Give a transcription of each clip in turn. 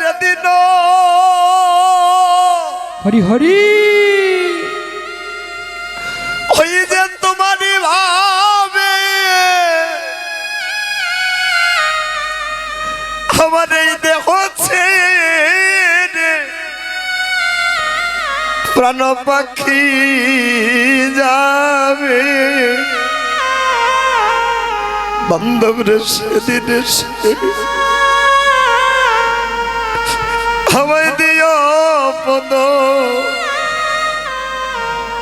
যেদিন হরি হরি। ওই যে তোমারই ভাবে আমার এই দেহ প্রাণ পাখি যাবে। বান্ধব রে সেদিন দিও পদ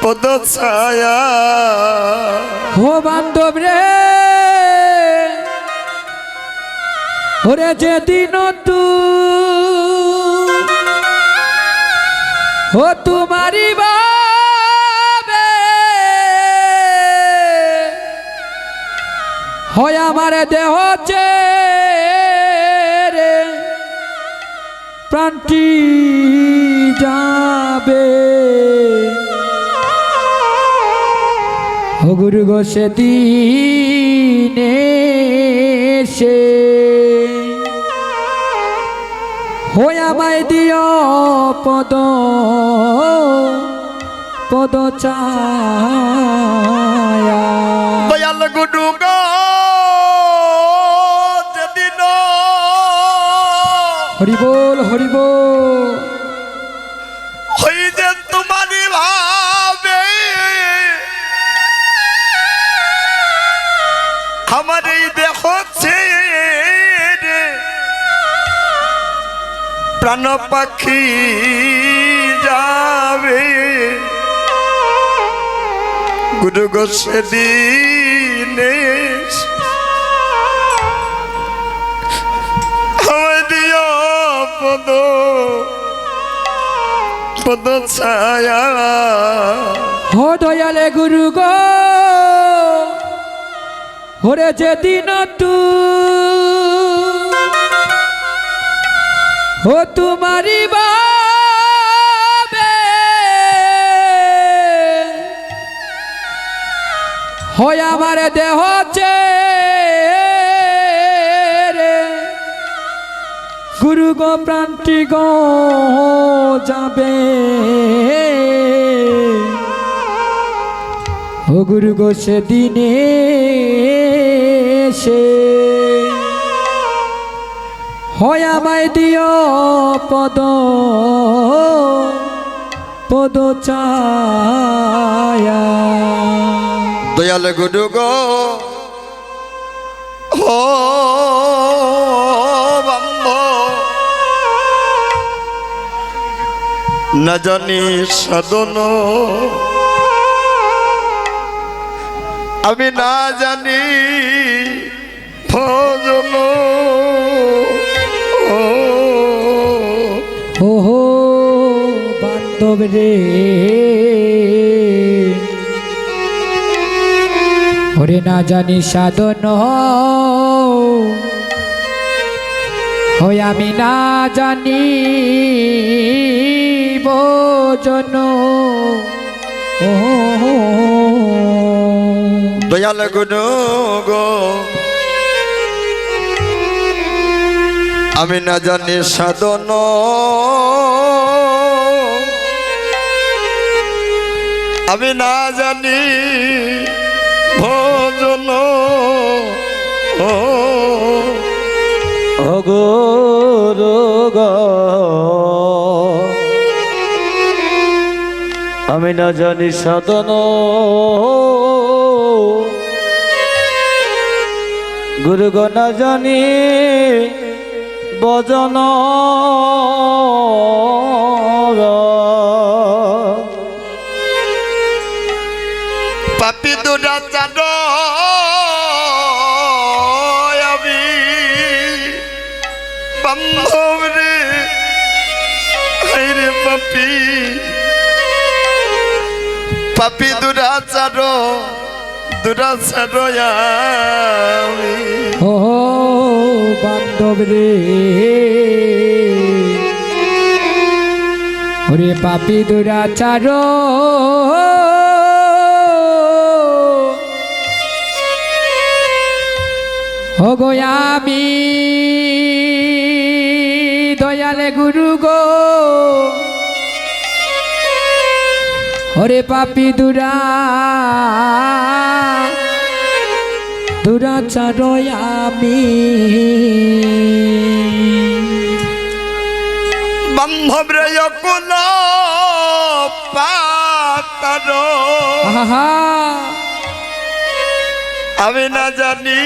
পদ ছায়া। ও বান্ধব রে, ওরে যেদিন তু, ও তোমারি বাবে হয় আমার দেহ প্রাণটি যাবে। গুরু গো, সেদিনে সে হয়ে আমায় দিও পদ পদ ছায়া। হরি বল হরি বল। ওই যে তোমারই ভাবে। আমার এই দেহ ছেড়ে প্রাণ পাখি যাবে। গুরু গো সেদিনে পদ পদ ছায়া। হো দয়ালে গুরু গো, ওরে যেদিন তু, ও তোমারি বাবে। হয় আমার দেহ রে গুরু গো, প্রান্তি গো, যাবে। ও গুরু গো, সেদিনে সে হয় আমায় দিও পদ পদ ছায়া। দয়াল গুরু গো না জানি সাধন। আমি না জানি ভজন। ও ও হো বান্ধব রে। ওরে না জানি সাধন। হই আমি না জানি ভোজন ও দয়াল গুরু গো। আমি না জানি সাধন। আমি না জানি ভজন। ও অগরগ আমি না জানি সাধন। গুরু না জানি বজন। পাপি দুটা চাঁদ আমি বান্ধব পাপি। পাপি দুরাচার দুরাচার আমি ও বান্ধব রে ওরে পাপি দুরাচার ও গো আমি দয়ালে গুরু গো ওরে পাপি দুরা দুরাচার আমি। বান্ধব রে অকুল পাতার। আহা। আমি না জানি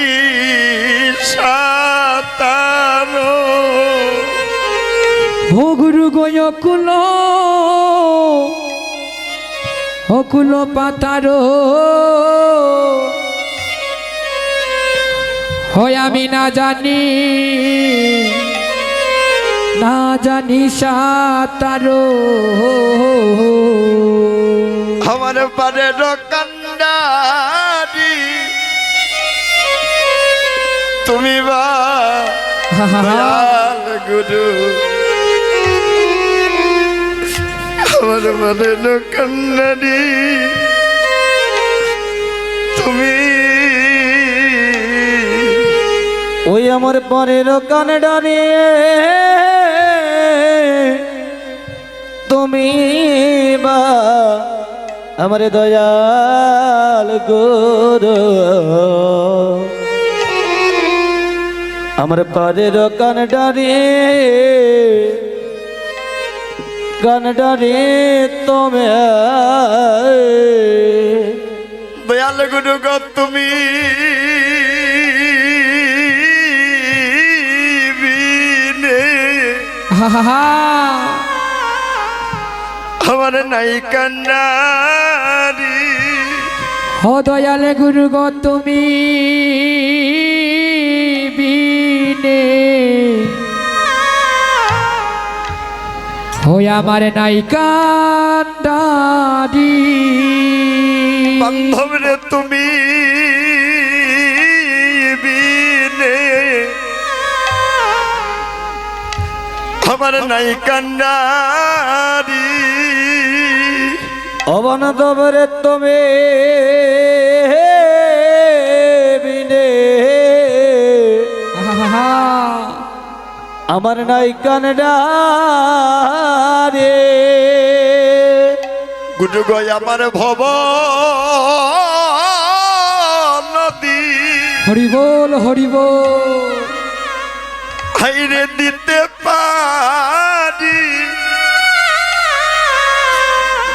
সাতার। ও গুরু গয় কুল অকুল পাতার। হয় আমি না জানি না জানি সাতার। আমার পারের কান্ডারি তুমি বা গুরু। আমার মনে কান্ডারি তুমি ওই আমার পরের কান ডারিয়ে তুমি বা আমার দয়াল গুরু। আমার পরের কান ডারিয়ে কান ডারিয়ে তুমি দয়াল গুরু গো তুমি। আমার নাই কান্নারি। ও দয়ালে গুরু গো তুমি। হই আমার নাই কান্দারি বান্ধব রে তুমি আমার নাই কান্নারি অবনদবরে তুমি আমার নাই কানডারে। গুরু গয় আমার ভব নদী। হরি বল হরি বল। হাইরে দিতে পারি।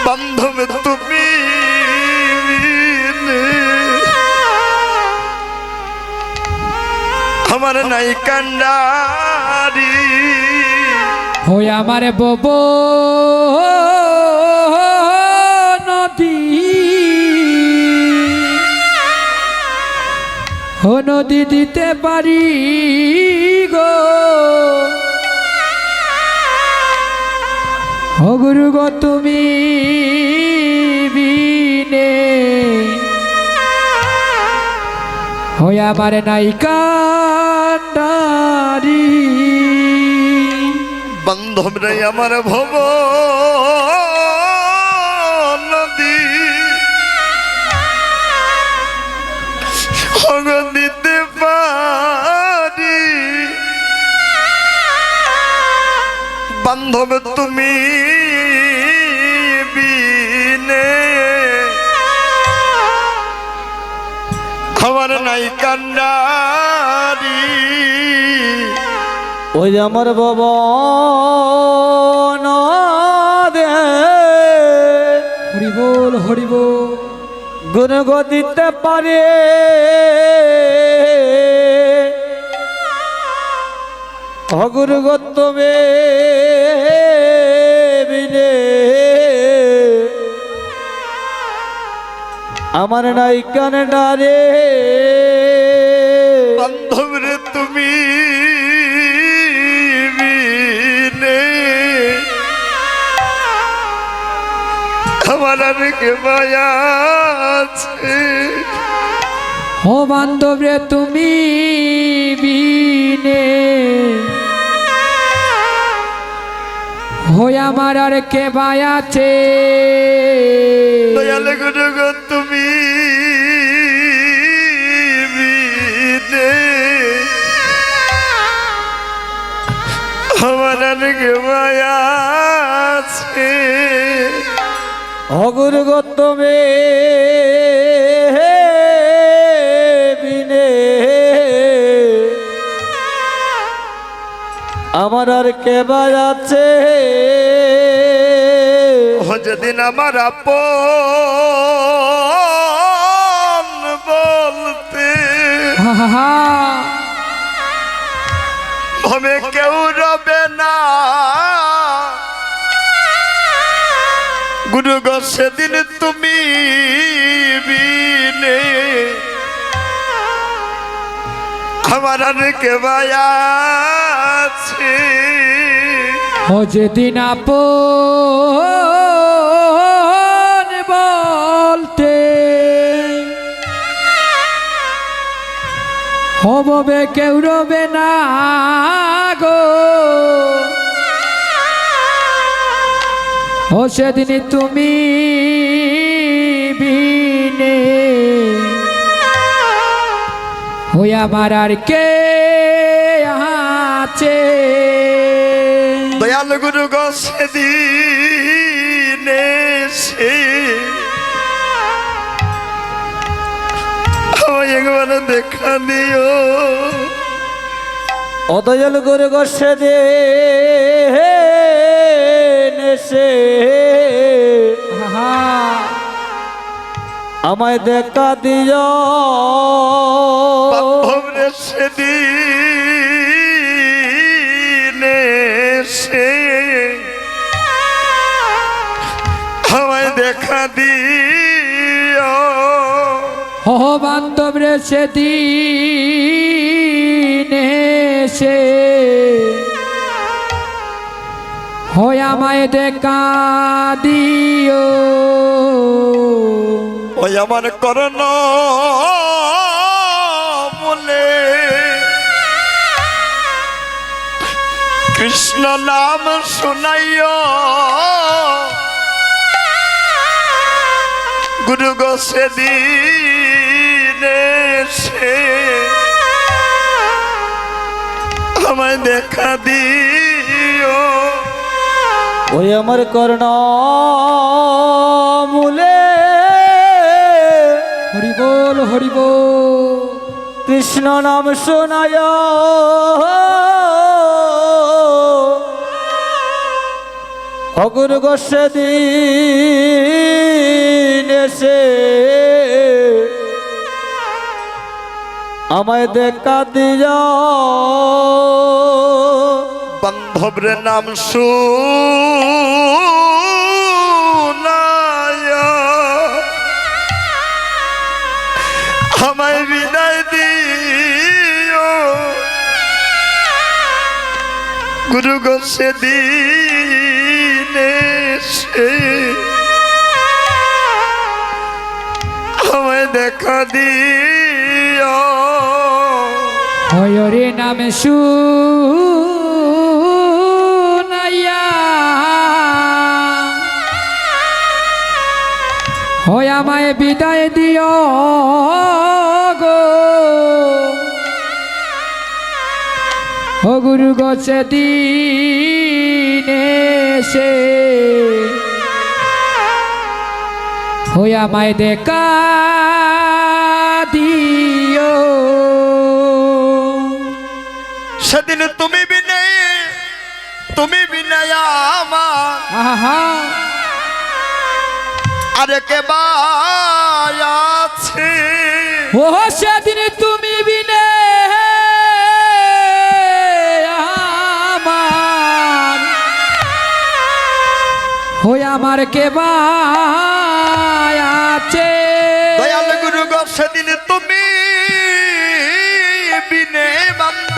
বান্ধব তুমি। আমার নাই কান্ডারি হই আমার বব নদী। ও নদী দিতে পারি গো। ও গুরু গো, তুমি বিনে। হই আমার নাই কান্ডারি বান্ধব রে আমার ভব নদী। দিতে পারি। বান্ধব তুমি বিনে। আমার নাই কান্ডারি ওই যে আমার বব দে হরি বল হরি বল দিতে পারে। অগুরু গো তুমি আমার নাই কান ডারে তোমার ও বান্ধব রে তুমি বিনে। হই আমার আর কে বায়াছে তুমি আমার আর কে মায়া অগুরু গৌতমে বিনে। আমার আর কে আছে? যেদিন আমার আপন বলতে। আহা কেউ রবে না। গুরু গো, সেদিন তুমি বিনে। আমার কে আছে? ও যেদিন আপন বলতে হবে কেউ রবে না গো। ও সেদিন তুমি বিনে ওই আমার আর কে আছে? দয়াল গুরু গো সেদিন একবার দেখা দিও। অদয়াল গুরু গোসে দে আহা, আমায় দেখা দিও। সেদিন সে আমায় দেখা দিও। ও বান্ধব রে সেদিন সে হয় আমায় দেখা দিও। ওই আমার করণ বলে কৃষ্ণ নাম শুনাইও। গুরু গো সেদিন সে আমায় দেখা দিও। ওই আমার কর্ণ মূলে হরি বল হরি বল কৃষ্ণ নাম শোনায়। অগুর গোসে দিন এসে আমায় দেখা দিও বান্ধবরে নাম শুনায়। আমায় বিদায় দিও। গুরু গো, সেদিন সে আমায় দেখা দিও। হয় রে নাম শুনাইয়া হয় আমায় বিদায় দিও গো। ও গুরু গছে দিনে সে হই আমায় দেখা দিও। সেদিন তুমি বিনে তুমি বিনে আমার। আহা। আরে কে আছে। ও সেদিন তুমি বিনে আমার। হই আমার কে আছে। দয়াল গুরু গো সেদিন তুমি বিনে বান্ধ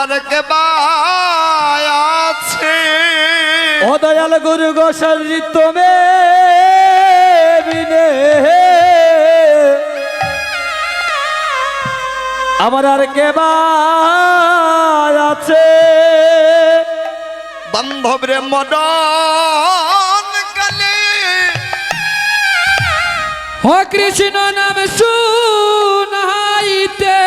আর কে আছে ও দয়াল গুরু গোসারি তুমি বিনে। আমার আর কে আছে? বান্ধব রে মদন কালে। ও কৃষ্ণ নাম শুনাইতে।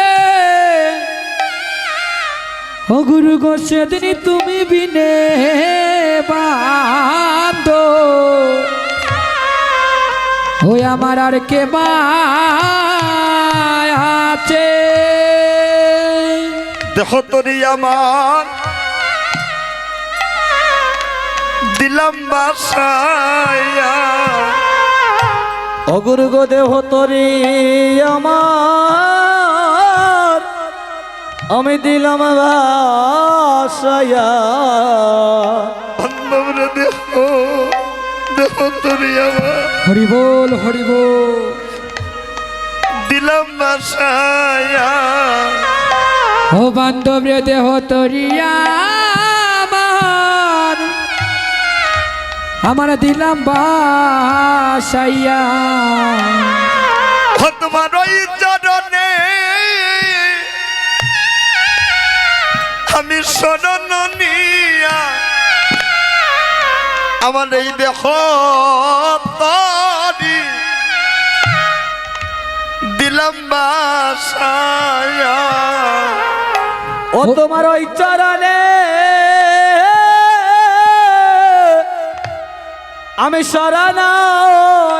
ও গুরু গো তুমি বিনে। বান্দ ওই আমার আর কে আছে? দেহ তরি আমার। দিলাম বাসায়া দেহ তরি আমার। আমি দিলাম বাসায়া হরি বল হরি বল দিলাম বাসায়া ও বান্ধব রে দেহ তরিয়া আমার দিলাম বাসাইয়া তোমার ওই চরণে আমি শরণ আমার এই তরি দিলাম ও তোমার ওই চরণে। আমি শরণিয়া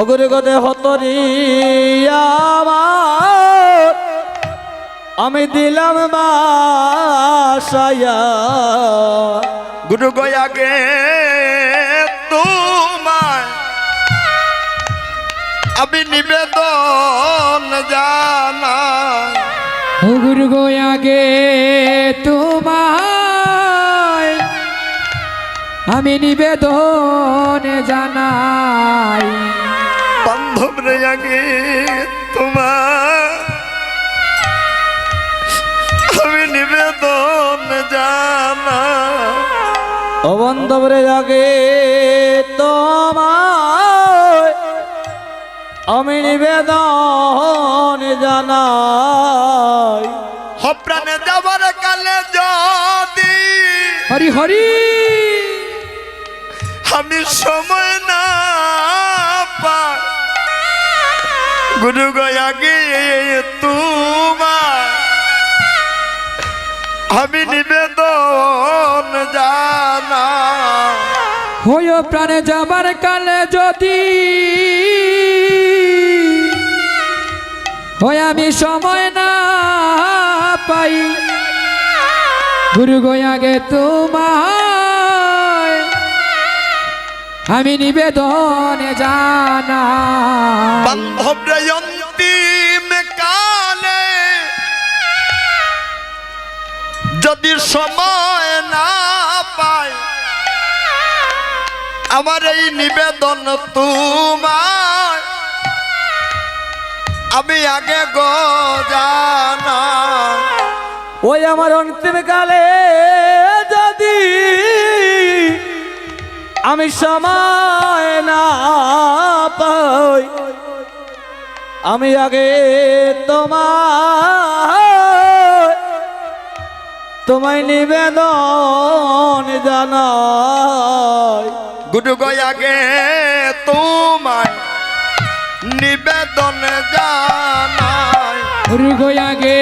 অগুরু গো দেহ তরি আমার আমি দিলাম বাসায়া। গুরু গয়াগে তোমায় আমি নিবেদন জানাই। ও গুরু গো আগে তোমায় আমি নিবেদন জানাই। বান্ধব রে আগে তোমার আমি নিবেদন জানাই ও বন্ধবরে জাগে তোমায় আমি নিবেদন জানাই। হপ্রাণে যাবার কালে যদি হরি হরি। আমি সময় না পাই। গুরু গয়াগে তোমার আমি নিবেদন জানা। হইয় প্রাণে যাবার কালে যদি হয় আমি সময় না পাই। গুরু গয়াগে তোমায় আমি নিবেদন জানাই। বান্ধব যদি সময় না পাই আমার এই নিবেদন তোমার আমি আগে গো জানা ওই আমার অন্তিম কালে যদি আমি সময় না পাই, আমি আগে তোমার তোমায় নিবেদন জানাই। গুরু গয়াগে তোমায় নিবেদন জানাই। গুরু গয়াগে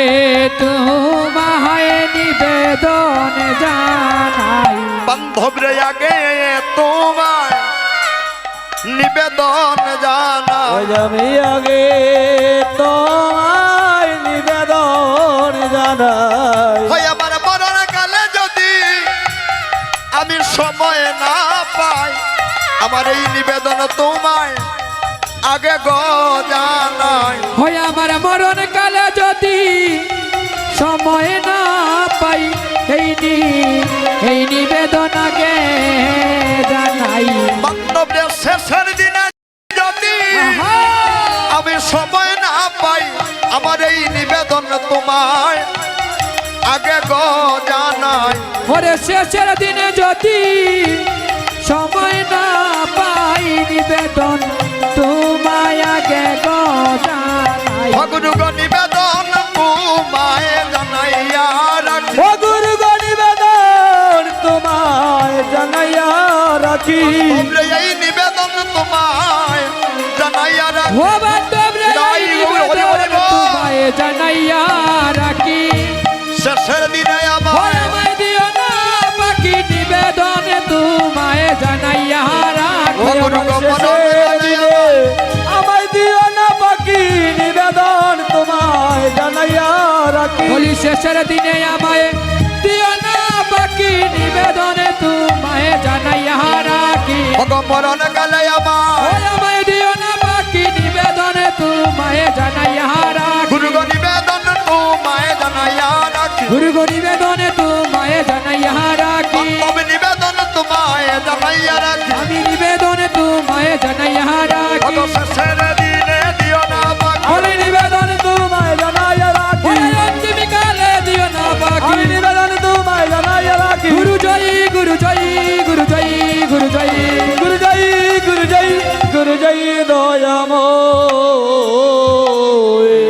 তোমায় নিবেদন জানাই। বান্ধব রে আগে তোমায় নিবেদন জানাই। আমি আগে তোমায় নিবেদন জানাই। না পাই আমার এই নিবেদন তোমায় আগে গো জানাই। হয় আমার মরণ কালে যদি সময় না পাই এই নি এই নিবেদন আগে জানাই। বান্ধবের শেষের দিনে যদি! আমি সময় না পাই আমার এই নিবেদন তোমায় আগে গো জানাই। ওরে শেষের দিনে যদি সময় না পাই নিবেদন তোমায় আগে গো জানাই। ভগরুগ নিবেদন তোমায় জানাইয়া রাখি। ও গুরু গো নিবেদন তোমায় জানাইয়া রাখি। এই নিবেদন তোমায় জানাইয়া রাখি। ও বল। তোমায় জানাইয়া রাখি। শেষের দিনে আমার। দিও না পাখি নিবেদন তোমায় জানাইয়া দিনে আমায় দিও না বাকি নিবেদন তোমায় জানাইয়া রাখি। বলি শেষের দিনে আমায় দিও না পাখি নিবেদন তোমায় জানাইয়া রাখি। মরণ কালে আমার গুরু গো নিবেদন তোমায় জানাইয়া রাখি। তবে নিবেদন তোমায় জানাইয়া রাখি। আমি নিবেদন তোমায় জানাইয়া রাখি।